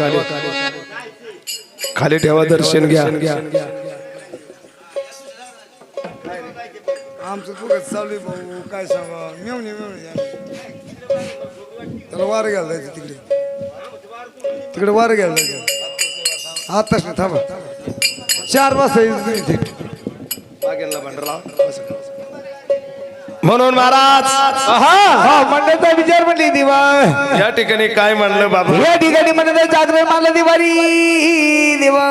खाली. खाली ठेवा दर्शन घ्या. आमचं फुकट चालू आहे भाऊ. काय सांगा? मिळवणी मिळवणी त्याला वार घ्यायला जायचं तिकडे. तिकडे वार घ्यायला जायचं. आताच नाही थांबा. चार वाजता येईल तुम्ही इथे. म्हणून महाराज हा. मंडळाचा विचार म्हणली दिवा या ठिकाणी काय म्हणलं बाबा? या ठिकाणी म्हणत जागरण मानलं दिवाळी देवा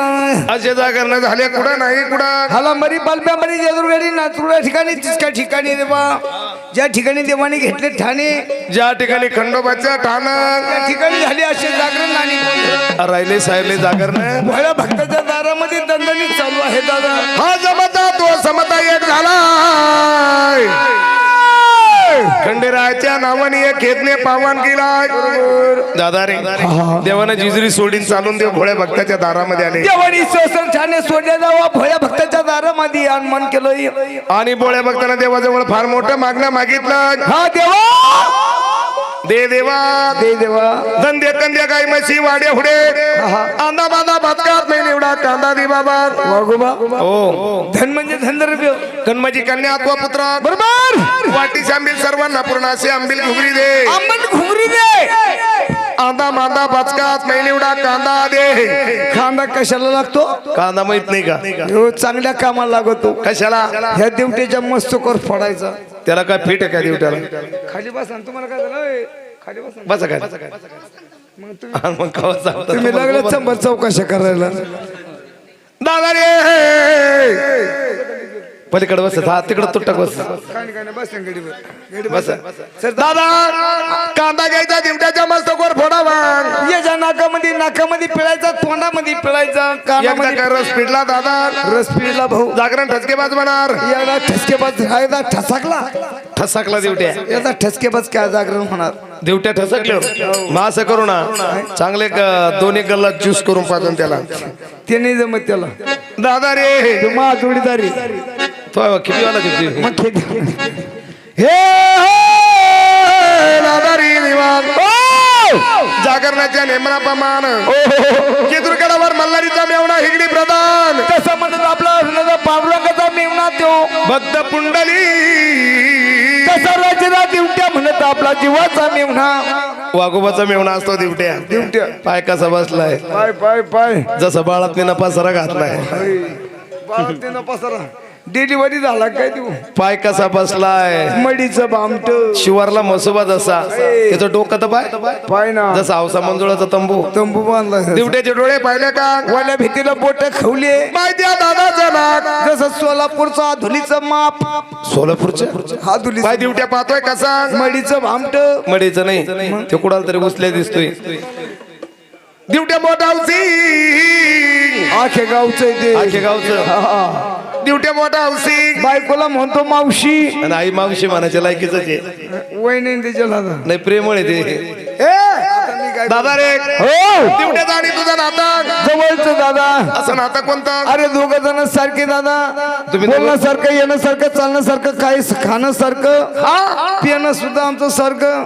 असे जागरण झाले कुठं नाही कुठं? हाला मरी बालम्या मरी जेजुरगडी नाचूर या ठिकाणी तिसक्या ठिकाणी देवा ज्या ठिकाणी देवाने घेतले ठाणे ज्या ठिकाणी खंडोबाच्या ठाण. त्या ठिकाणी झाले असे जागरण आणि राहिले सायले जागरण. भोळ्या भक्ताच्या दारामध्ये दणदणीत चालू आहे दादा. हा जमता तो समता एक झाला खंडेरायाच्या नावाने एक खेदने पावन केला दादा रे देवानं जिजरी सोडीन चालून देव भोळ्या भक्ताच्या दारामध्ये आले. देवानी सहस्र ठाणे सोडल्या जावा भोळ्या भक्ताच्या दारामध्ये आनमान केलं आणि बोळ्या भक्तानं देवाजवळ फार मोठं मागणं मागितलं. हा देवा! दे देवा. दे देवा. धंदे कंदे गाय म्हशी वाड्या हुडे. आंदा बांदा भातकात नाही निवडा कांदा दे बाबा. वागोबा हो. धन म्हणजे धनद्रव्य कन्माची कन्या अथवा पुत्र बरोबर. वाटी आंबील सर्वांना पूर्ण असे आंबील घुगरी दे. आंबट घुगरी दे. आंदा मांदा नाही निवडा कांदा दे. कांदा कशाला लागतो? कांदा माहीत नाही का? चांगल्या कामाला लागतो. कशाला? ह्या दिवट्याच्या मस्तकोर फोडायचा. त्याला काय फिट आहे का दिवट्याला? खाली बसा तुम्हाला काय झालं? खाली बसा बसा काय मग तुम्ही मग कवा चालतं? तुम्ही लागले चंबर चौकशा करायला. दादा रे! पलीकडे बस हा तिकडे तुटक बस. बस. दादा कांदा घ्यायचा दिवट्याच्या मस्त कोर फोडावा याच्या नाकामध्ये नाकामध्ये पिळायचा तोंडामध्ये पिळायचा एकदा काय रस पिडला दादा? रस पिळला भाऊ. जागरण ठसकेबाज म्हणणार याला ठसकेबाज राहायचा ठसाकला. ठसकला दिवट्या. याचा ठसकेबाज काय जागरण होणार? दिवट्या ठसकले मग असं करू ना. चांगले ग- दोन एक गल्ला ज्यूस करून पाजून त्याला. ते नाही जमत त्याला. दादा रे. मा जोडीदारी. तो किती वाला दिवशी मग खेळ. हे दादा रे निवांत. जागरणाच्या नेमनाप्रमाण. केतुरगडावर मल्हारीचा मेवणा हिगडी प्रधान. तसं म्हणत आपला असणारा पावलांगाचा मेवना तो बद्ध पुंडली. तसा दिवट्या म्हणत आपला जीवाचा मेवना वाघोबाचा मेवणा असतो दिवट्या. दिवट्या. पाय कसा बसलाय? पाय पाय पाय. जसं बाळात नपासरा घातलाय. बाळातीनं पसरा डिलिव्हरी झाला काय तू? पाय कसा बसलाय? मडीचं बामट. शिवारला मसोबा जसा. त्याचं डोकं तर पाय. पाय ना. जसा औसा मंजुळाचा तंबू. तंबू बांधला दिवट्याचे डोळे पाहिले का? वाल्या भीतीला बोट खवले माहिती दादाचं नाक. जसं सोलापूरचा धुलीचं माप. सोलापूरच्या हा धुली पाय दिवट्या पाहतोय कसा? मडीचं भामट. मडीचं नाही. ते कुणाला तरी उचल्या दिसतोय. दिवट्या मोठावसी आखे गावचं ते आखे गावचं. दिवट्या मोठा हौसी बायकोला म्हणतो मावशी. आणि आई मावशी म्हणायच्या लायकीच नाही त्याच्या दादा नाही प्रेमळ आहे ते दादा रे. हो. दिवट्याचा आणि तुझा नाता. जवळचं दादा. असं नातं कोणतं? अरे दोघ जण सारखे दादा. तुम्ही दोघं- बोलण्यासारखं येण्यासारखं चालण्यासारखं काही खाणं सारखं पिणं सुद्धा आमचं सारखं.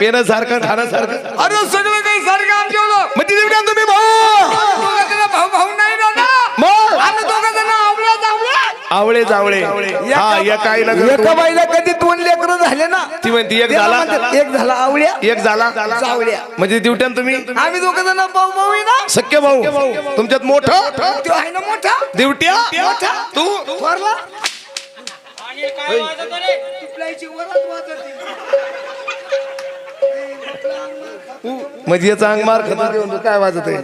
पेन सारखं खाणं सारखं. अरे सगळं काही सारखं आमच्या मग ती दिवट्या तुम्ही भाऊ. भाऊ भाऊ नाही दादा मग? आम्ही दोघं जण आवळे जावळे. हा या काही एका बाईला कधी दोन लेकरं झाले ना? ती म्हणती एक त्याला झाला. म्हणतात, एक झाला आवळ्या. एक झाला. जावळ्या. म्हणजे दिवट्यान तुम्ही? आम्ही दोघं जण भाऊ भाऊ आहे ना? सख्य भाऊ. तुमच्यात मोठं? तो आहे ना मोठा? दिवट्या? मोठा? तू? थोरला म्हणजे याचा अंग मार खात. देऊन काय वाजत आहे?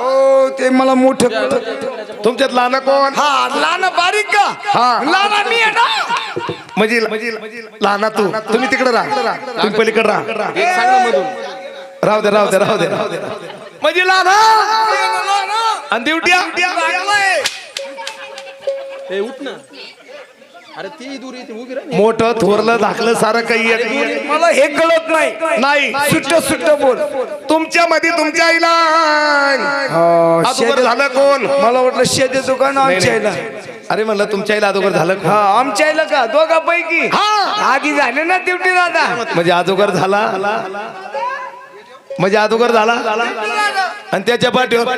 ओ ते मला मोठं तुमच्यात लहान कोण? हा लहान बारीक का? हा. लहान मी आहे ना? म्हणजे म्हणजे लहाना तू. तुम्ही तिकडे राहा. तुम्ही पलीकडे राहा. राहू. दे राहू दे राहू दे. राहू दे म्हणजे लहान आणि ए उठ ना. अरे ती दूर उभी राह मोठं थोरलं धाकलं सारं काही एक मला हे कळत नाही. नाही सुट्ट सुट्ट बोल. तुमच्या मध्ये तुमच्या आईला. अगोदर झालं कोण? मला वाटलं शेती दुकान आमच्या आईला. अरे म्हणलं तुमच्या आईला अगोदर झालं कोण? हा आमच्या आईला का? दोघापैकी. हा. आधी झाले ना ड्युटी दादा. म्हणजे अगोदर झाला? म्हणजे अगोदर झाला? आणि त्याच्या पाठीवर.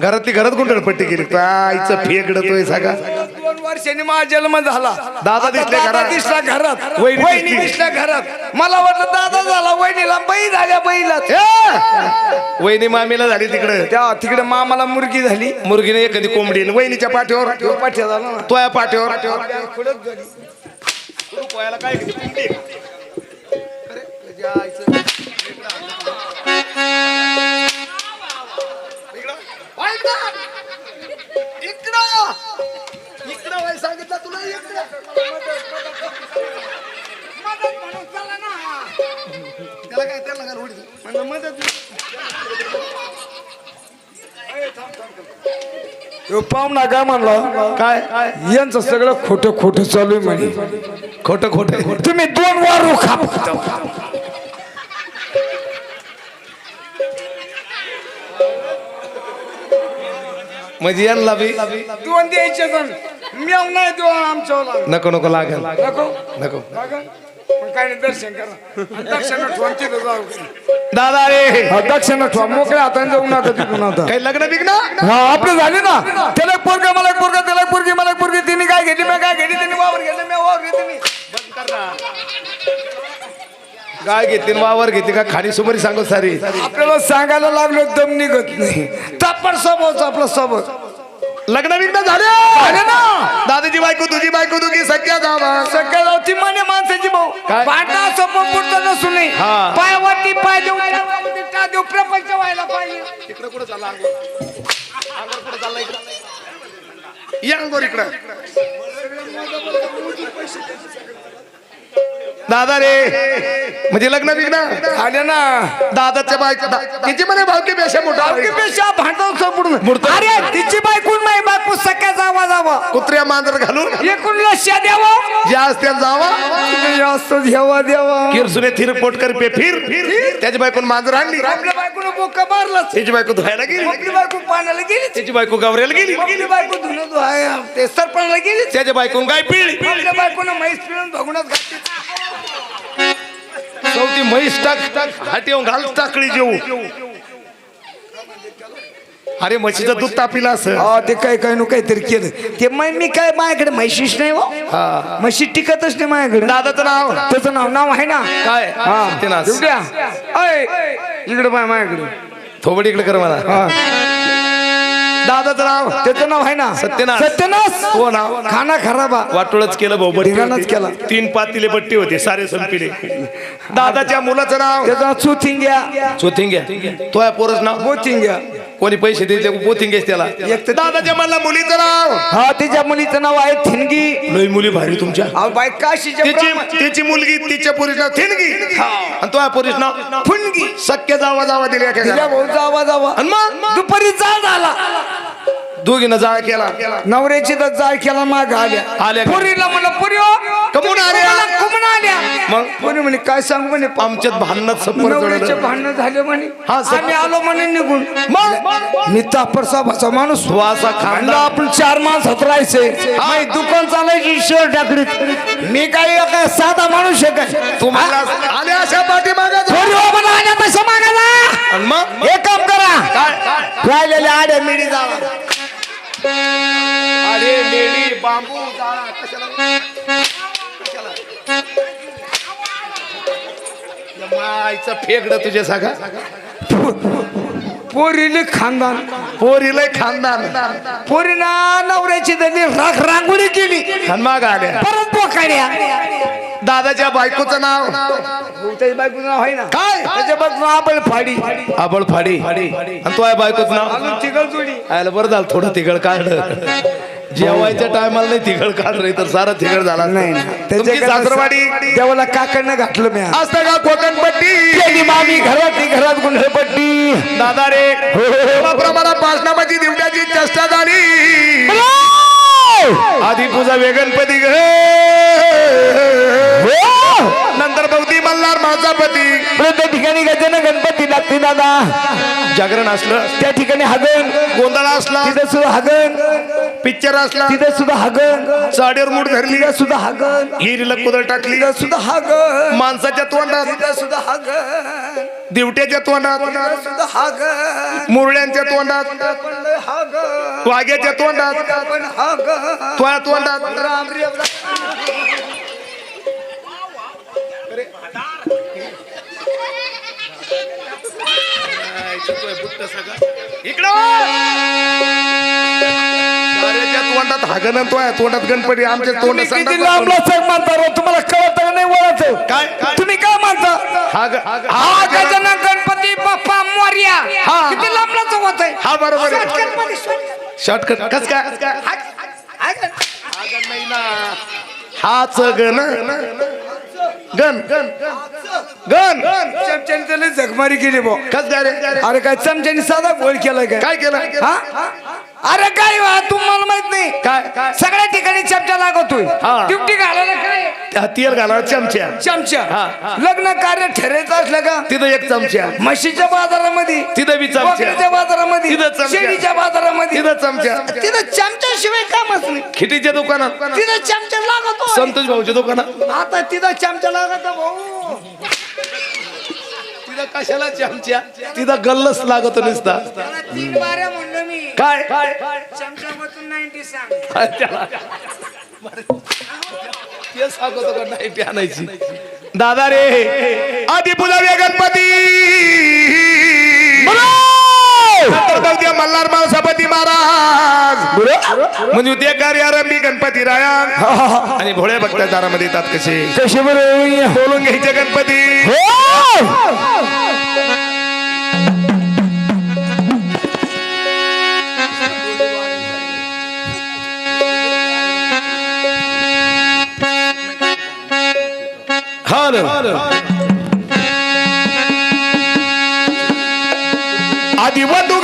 घरातली घरात गुंडळपट्टी केली. काय आईचं फेकडतोय सगळा. दोन वर्षांनी माझा जन्म झाला. दादा आता दिसले दादा घरात. दिसला घरात. वहिनी वहिनी दिसली. घरात. मला वाटलं दादा झाला वहिनीला बाई झाल्या बाईला ए! वहिनी मामीला झाली तिकडे. त्या तिकडे मामाला मुलगी झाली. मुर्गीने एखादी कोंबडी आणि वहिनीच्या पाठीवर. तो पाठ्या झाला ना. तोया पाठीवर. ह्यो पाहुणा काय म्हणला. काय काय? यांचं सगळं खोटं खोटं चालू आहे म्हणे. खोटं खोटं. तुम्ही दोन वारू खा. म्हणजे यांना बी दोन द्यायचे जण. मेव नाही देऊ आमच्या नको नको लागेल. नको? नको. काय नाही दर्शन करा. दक्षिणा तिथं जाऊ. दादा रे. हा, दक्षिणा ठेवा. मोकळ्या हाताने जाऊ नका तिथून आता. काही लग्न बिग्न? हा आपलं झाले ना. त्याला एक पोरगा मला एक पोरगा त्याला एक पोरगी मला एक पोरगी. तिने काय घेतली मी काय घेतली तिने वावर घेतलं मी वावर घेतली मी. गाय घेतली वावर घेतली का खाणी सुमारी सांगू सारी? आपल्याला सांगायला लागलो दम निघत नाही. तापड स्वभावचा आपला स्वभाव लग्न बिग्न झाले? झाले ना. दादाची बायको तुझी बायको तुझी सख्या गावा सगळ्या गावची माने माणसाची भाऊ. काय? भांडा सोपं पुरतं नसून नाही. हा. पायावरती पाय देऊ टाक देऊ? प्रपंच व्हायला पाहिजे. या अंगोर इकडं. दादा रे म्हणजे लग्न बिग्न? झाले ना. दादाच्या बायको तिची म्हणे भावकी पेशा मोठा. पेशा भांडव सोडून. अरे तिची बायकून नाही बायको सख्या जावा जावा कुत्र्या मांजर घालून. एकूण लक्ष द्यावं. ज्या असत्या जावा. जास्त द्यावा. द्यावा किरसुने थिर पोटकर पे फिर. त्याची बायकोन मांजर आणली? आपल्या बायकोनं बोका मारलाच. त्याची बायको धुवायला गेली. आपली बायको पाण्याला गेली. त्याची बायको गावऱ्याला गेली. आपली बायको धुणं धुवाय ते सरपणाला गेली. त्याच्या बायकोन गाय पिळली. आपल्या बायकोनं म्हैस पिळून भगुणात घातली. चौथी म्हैस टाक टाक हाटी घाल टाकळी जेऊ अरे म्हशीचं दूध तापिला असं हा ते काय काय नु काहीतरी केलं ते मै मी काय माझ्याकडे म्हशीच नाही हो म्हशी टिकतच नाही माझ्याकडे दादाचं नाव त्याचं नाव नाव आहे ना काय हा उद्या अय इकडे पाय माझ्याकडे थोबडी इकडे कर मला हा दादाचं नाव त्याचं नाव आहे ना? सत्यनाश. सत्यनाश हो नाव खाना खराबा वाटोळच केलं भाऊ बट्टी. केला. तीन पातीले बट्टी होते सारे संपिले. दादाच्या मुलाचं नाव? त्याचं नाव चुथिंग्या चोथिंग्या तो आहे पोरच नाव? बोथिंग्या कोणी पैसे दिले बोथिंगेस त्याला. एक तर- दादाच्या मला मुलीचं नाव. हा तिच्या मुलीचं नाव आहे थिनगी. लई मुली भारी तुमच्या. अहो काशीच्या तिची ब्राह्मण. तिची मुलगी तिच्या पुरीच नाव थिनगी. आणि तो पुरीच नाव फुनगी. सख्य जावा जावा दिली एका घरात. भाऊचा आवाज आवा आणि मग? दुपारी जाळ झाला. दोघीनं जाळ केला. नवऱ्याची तर जाळ केला माग आल्या. आल्या का? पुरीला म्हणलं पुरी कमून आल्या? कमून आल्या. मग? पुरी म्हणे काय सांगू म्हणे आमच्यात भांडणात नवऱ्याचे जळलं. भांडण झाले म्हणे. हा, सर. आम्ही आलो म्हणे निघून. मग? मी तापर साहेबाचा माणूस. म्हणलं खांदा. आपण चार माणसात राहायचे. दुकान चालायची शेअर टाकडीत मी काही काय साधा माणूस आहे काय? तुम्हाला आल्या अशा पाठीमागं. थोडी हो आल्या मागायला आणि मग? एक काम करा. राहिलेल्या आड्या मिडी जावा अरे बांबू जाळा कशाला? कशाला? मायचं फेकडं तुझ्या सागा पोरीले खानदान. पोरीला खानदान. पोरीना नवऱ्याची त्यांनी राख रांगोळी केली. आणि माग आल्या. परत पोकाड्या दादाच्या बायकोचं नाव. त्याच्या बायकोचं नाव आहे ना? काय? त्याच्या बायकोचं नाव आपण फाडी. आबळ फाडी. आणि तो आहे बायकोचं नाव? तिघल जोडी. आयला बरं झालं थोडं तिघड काढलं. जेवायच्या टायमाला नाही तिघड काढ रे तर सारा तिघड झाला नाही तुमची सासरवाडी? देवाला काकडनं घातलं मी असतं का कोकणपट्टी? केली मामी घरात ती घरात गुंढपट्टी दादा रे देवा प्रमाणात पासनामाची दिवट्याची चेष्टा झाली. आधी पूजा वेगणपती ग. नंतर भवती मल्हार माझा पती त्या ठिकाणी गजन गणपती लागते दादा. जागरण असलं. त्या ठिकाणी हगन गोंधळ असला. तिथं सुद्धा हगन पिक्चर असला. तिथं सुद्धा हगन साडीवर मूठ धरली. सुद्धा हगन हिरीला कुदळ टाकली. सुद्धा हगन माणसाच्या तोंडात. सुद्धा हगन दिवट्याच्या तोंडात. हगन मुरळ्यांच्या तोंडात. हगन वाघ्याच्या तोंडात. पण हगन तोंडात राम. साऱ्याच्या तोंडात गणपती आमच्या तोंड किती लांब लचक मानता तुम्हाला कळत नाही वळत? काय काय? तुम्ही काय मानता हाग हाग हा गजानन गणपती बाप्पा मोर्या. हा. किती लांब लचक होत आहे हा बरोबर आहे. शॉर्टकटमध्ये shortcut. शॉर्टकट कस काय? हागन. हागण नाही ना. हाच गण. गण गण गण चमच्याने त्याला जगमारी केली बो. कस अरे काय चमच्याने साधा गोल केला काय? काय केलं हा? अरे काय वा तुम्हाला माहीत नाही. काय सगळ्या ठिकाणी चमचा लागतोय. हा. ड्युटी घालायला काय? घाला चमच्या चमचा. हा. लग्न कार्य ठरायचं असलं का? तिथं एक चमच्या म्हशीच्या बाजारामध्ये तिथं बी चमच्या बकरीच्या बाजारामध्ये तिथं चमचा. शेळीच्या बाजारामध्ये. तिथं चमच्या तिथं चमच्याशिवाय कामच नाही. खिटीच्या दुकानात. तिथं चमचा लागतो संतोष भाऊच्या दुकानात. आता तिथं चमचा लागत भाऊ. तिथं कशाला चमच्या तिथं गल्लस लागत नुसता. तीन म्हणलं मी. काय? काय? चमच्यामधून नाईन्टी सांग. काय त्याला? ते सांगतो आणायची. दादा रे आधी पुजाव्या गणपती. मल्हार माळसापती महाराज. म्हणजे ते कार्यारंभी गणपती राया. आणि भोळ्या भक्त्या दारामध्ये येतात कसे? कसे बरं? बोलून घ्यायचे गणपती. हा आधी वधू